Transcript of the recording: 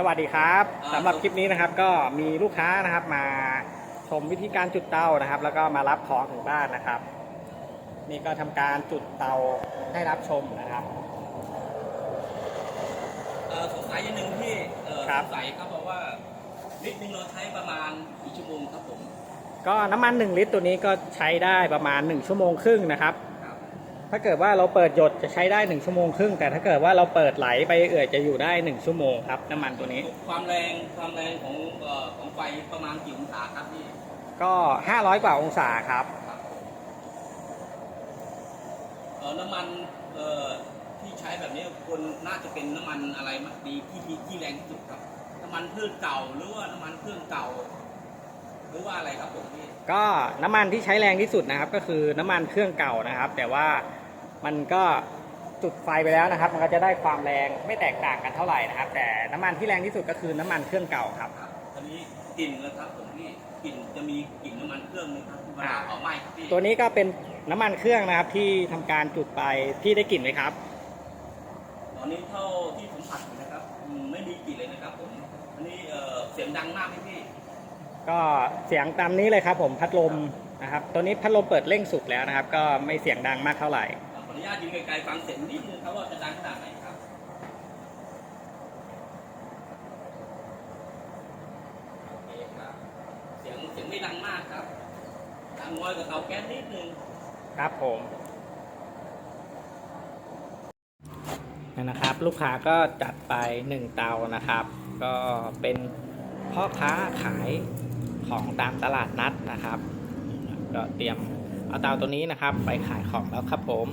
สวัสดีครับอ่าสำหรับคลิปนี้นะครับก็มีลูกค้านะครับมาชมวิธีการจุดเตานะครับ แล้วก็มารับของถึงบ้านนะครับ นี่ก็ทำการจุดเตาให้รับชมนะครับเอ่อสงสัยอย่างหนึ่งที่เอ่อครับสงสัยครับบอกว่าลิตรหนึงเราใช้ประมาณกี่ชั่วโมงครับผมก็น้ำมัน 1 ลิตรตัวนี้ก็ใช้ได้ประมาณ 1 ชั่วโมงครึ่งนะครับครับ ถ้าเกิดว่าเราเปิดหยดจะใช้ได้ 1 ชั่วโมงครึ่ง แต่ถ้าเกิดว่าเราเปิดไหลไปเอื่อยจะอยู่ได้ 1 ชั่วโมงครับ น้ำมันตัวนี้ ความแรงความแรงของเอ่อของไฟประมาณกี่องศาครับพี่ ก็ 500 กว่าองศาครับครับเอ่อน้ำมันเอ่อที่ใช้แบบนี้ควรน่าจะเป็นน้ำมันอะไรมากดีที่ที่ที่แรงที่สุดครับ น้ำมันพืชเก่าหรือว่าน้ำมันเครื่องเก่าหรือว่าอะไรครับผมพี่ก็น้ำมันที่ใช้แรงที่สุดนะครับ ก็คือน้ำมันเครื่องเก่านะครับ แต่ว่า มันก็จุดไฟไปแล้วนะครับ มันก็จะได้ความแรงไม่แตกต่างกันเท่าไหร่นะครับ แต่น้ำมันที่แรงที่สุดก็คือน้ำมันเครื่องเก่าครับครับอันนี้กลิ่นนะครับผมพี่กลิ่นจะมีกลิ่นน้ำมันเครื่องไหมครับเวลาอ่าเผาไหม้ครับพี่ตัวนี้ก็เป็นน้ำมันเครื่องนะครับที่ทำการจุดไปพี่ได้กลิ่นไหมครับ ตอนนี้เท่าที่ผมผัดอยู่นะครับอืมไม่มีกลิ่นเลยนะครับผมอันนี้เอ่อเสียงดังมากไหมพี่ก็เสียงตามนี้เลยครับผมพัดลมนะครับ ตัวนี้พัดลมเปิดเร่งสุดแล้วนะครับ ก็ไม่เสียงดังมากเท่าไหร่ขออ นุญาตยืนไกลๆฟังเสียงนิดนึงครับว่าจะดังขนาดไหนครับโอเคครับ เสียงเสียงไม่ดังมากครับดังน้อยกว่าเตาแก๊สนิดนึงครับผมนั่นนะครับ ลูกค้าก็จัดไป 1 เตานะครับ ก็เป็นพ่อค้าขายของตามตลาดนัดนะครับ ก็เตรียม เอาเตาตัวนี้นะครับ ไปขายของแล้วครับผม